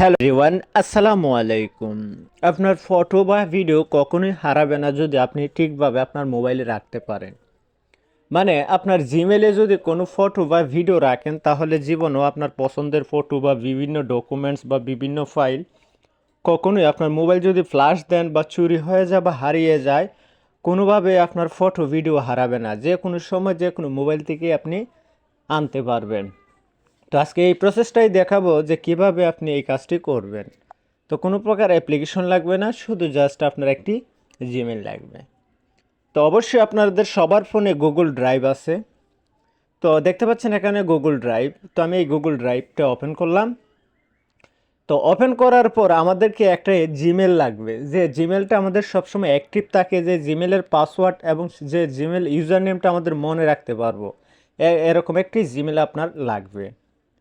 Hello Riwan আসসালামু আলাইকুম আপনার ফটো বা ভিডিও কখনোই হারাবে না যদি আপনি ঠিকভাবে আপনার মোবাইলে রাখতে পারেন। মানে আপনার জিমেলে যদি কোনো ফটো বা ভিডিও রাখেন, তাহলে জীবনেও আপনার পছন্দের ফটো বা বিভিন্ন ডকুমেন্টস বা বিভিন্ন ফাইল কখনোই আপনার মোবাইল যদি ফ্ল্যাশ দেন বা চুরি হয়ে যায় বা হারিয়ে যায়, কোনোভাবে আপনার ফটো ভিডিও হারাবে না। যে কোনো সময় যে কোনো মোবাইল থেকে আপনি আনতে পারবেন। তো আজকে এই প্রসেসটাই দেখাবো যে কীভাবে আপনি এই কাজটি করবেন। তো কোনো প্রকার অ্যাপ্লিকেশন লাগবে না, শুধু জাস্ট আপনার একটি জিমেল লাগবে। তো অবশ্যই আপনাদের সবার ফোনে গুগল ড্রাইভ আছে। তো দেখতে পাচ্ছেন এখানে গুগল ড্রাইভ তো আমি এই গুগল ড্রাইভটা ওপেন করলাম। তো ওপেন করার পর আমাদেরকে একটা জিমেল লাগবে। যে জিমেলটা আমাদের সবসময় অ্যাক্টিভ থাকে, যে জিমেলের পাসওয়ার্ড এবং যে জিমেল ইউজার নেমটা আমাদের মনে রাখতে পারব। এরকম একটি জিমেল আপনার লাগবে।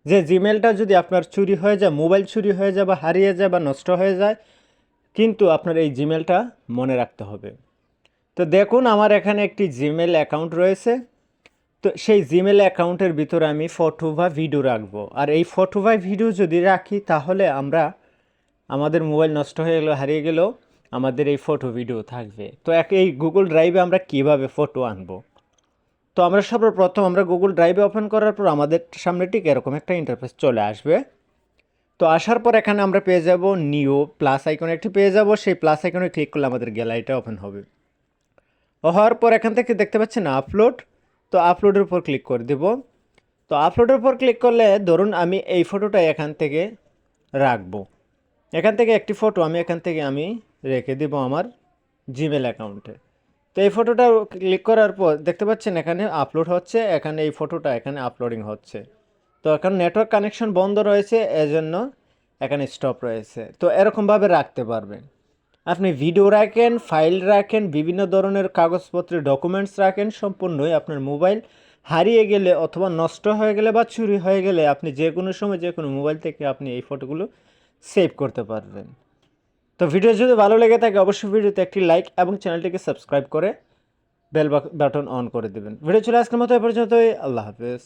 যে জিমেলটা যদি আপনার চুরি হয়ে যায়, মোবাইল চুরি হয়ে যায় বা হারিয়ে যায় বা নষ্ট হয়ে যায়, কিন্তু আপনার এই জিমেলটা মনে রাখতে হবে। তো দেখুন, আমার এখানে একটি জিমেল অ্যাকাউন্ট রয়েছে। তো সেই জিমেল অ্যাকাউন্টের ভিতরে আমি ফটো বা ভিডিও রাখব। আর এই ফটো বা ভিডিও যদি রাখি, তাহলে আমরা আমাদের মোবাইল নষ্ট হয়ে গেলেও হারিয়ে গেলেও আমাদের এই ফটো ভিডিও থাকবে। তো এক এই গুগল ড্রাইভে আমরা কীভাবে ফটো আনব? তো আমরা সর্বপ্রথম আমরা গুগল ড্রাইভে ওপেন করার পর আমাদের সামনে ঠিক এরকম একটা ইন্টারফেস চলে আসবে। তো আসার পর এখানে আমরা পেয়ে যাব নিউ প্লাস আইকন একটি পেয়ে যাব, সেই প্লাস আইকনে ক্লিক করলে আমাদের গ্যালারিটা ওপেন হবে। হওয়ার পর এখান থেকে দেখতে পাচ্ছেন আপলোড তো আপলোডের উপর ক্লিক করে দেব। তো আপলোডের উপর ক্লিক করলে ধরুন আমি এই ফটোটা এখান থেকে রাখব। এখান থেকে একটি ফটো আমি এখান থেকে আমি রেখে দেব আমার জিমেল অ্যাকাউন্টে তো এই ফটোটা ক্লিক করার পর দেখতে পাচ্ছেন এখানে আপলোড হচ্ছে, এখানে এই ফটোটা এখানে আপলোডিং হচ্ছে। তো এখন নেটওয়ার্ক কানেকশন বন্ধ রয়েছে, এজন্য এখানে স্টপ রয়েছে। তো এরকমভাবে রাখতে পারবেন। আপনি ভিডিও রাখেন ফাইল রাখেন, বিভিন্ন ধরনের কাগজপত্রের ডকুমেন্টস রাখেন, সম্পূর্ণই আপনার মোবাইল হারিয়ে গেলে অথবা নষ্ট হয়ে গেলে বা চুরি হয়ে গেলে আপনি যে কোনো সময় যে কোনো মোবাইল থেকে আপনি এই ফটোগুলো সেভ করতে পারবেন। তো ভিডিও যদি ভালো লেগে থাকে, অবশ্যই ভিডিওতে একটি লাইক এবং চ্যানেলটিকে সাবস্ক্রাইব করে বেল বাটন অন করে দেবেন। ভিডিও চলে আসলে মতো, এ পর্যন্তই। আল্লাহ হাফেজ।